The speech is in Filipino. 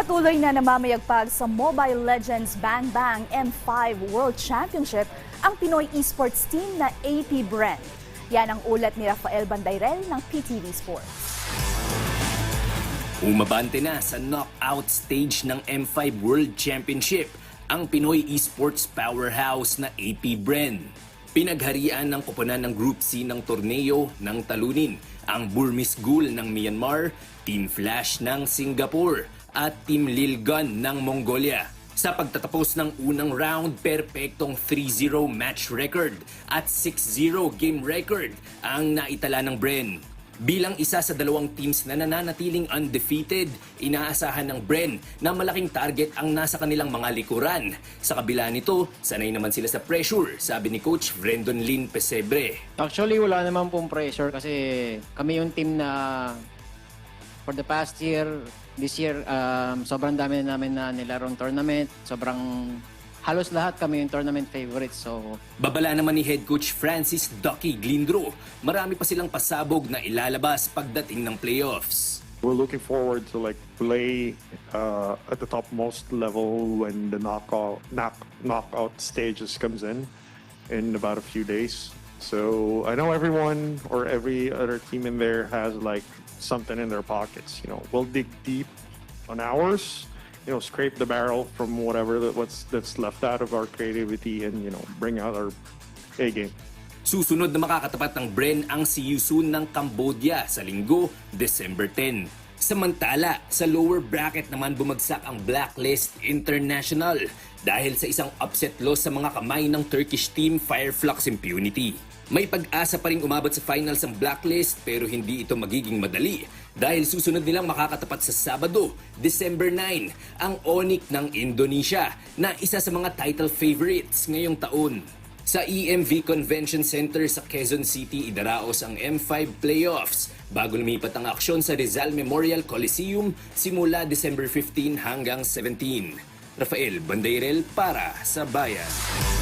Patuloy na namamayagpag sa Mobile Legends Bang Bang M5 World Championship ang Pinoy esports team na AP Brand. Yan ang ulat ni Rafael Bandayrel ng PTV Sports. Umabante na sa knockout stage ng M5 World Championship ang Pinoy esports powerhouse na AP Bren. Pinagharian ng koponan ng Group C ng torneo ng talunin ang Burmese Ghoul ng Myanmar, Team Flash ng Singapore at Team Lilgun ng Mongolia. Sa pagtatapos ng unang round, perpektong 3-0 match record at 6-0 game record ang naitala ng Bren. Bilang isa sa dalawang teams na nananatiling undefeated, inaasahan ng Bren na malaking target ang nasa kanilang mga likuran. Sa kabila nito, sanay naman sila sa pressure, sabi ni Coach Brendon Lin Pesebre. Actually, wala naman pong pressure kasi kami yung team na for the past year, this year, um, sobrang dami na namin na nilarong tournament. Sobrang halos lahat kami yung tournament favorites. So, Babala naman ni head coach Francis Ducky Glindro, marami pa silang pasabog na ilalabas pagdating ng playoffs. We're looking forward to like play uh, at the topmost level when the knockout knock, knockout stages comes in in about a few days. So I know everyone or every other team in there has like something in their pockets. You know, we'll dig deep on ours. You know, scrape the barrel from whatever that what's that's left out of our creativity and you know bring out our A game. Susunod na makakatapat ng Bren ang si Yusun ng Cambodia sa linggo, December 10. Samantala, sa lower bracket naman bumagsak ang Blacklist International dahil sa isang upset loss sa mga kamay ng Turkish team Fireflux Impunity. May pag-asa pa rin umabot sa finals ang Blacklist pero hindi ito magiging madali dahil susunod nilang makakatapat sa Sabado, December 9, ang Onyx ng Indonesia na isa sa mga title favorites ngayong taon. Sa EMV Convention Center sa Quezon City, idaraos ang M5 playoffs bago lumipat ang aksyon sa Rizal Memorial Coliseum simula December 15 hanggang 17. Rafael Bandairel para sa Bayan.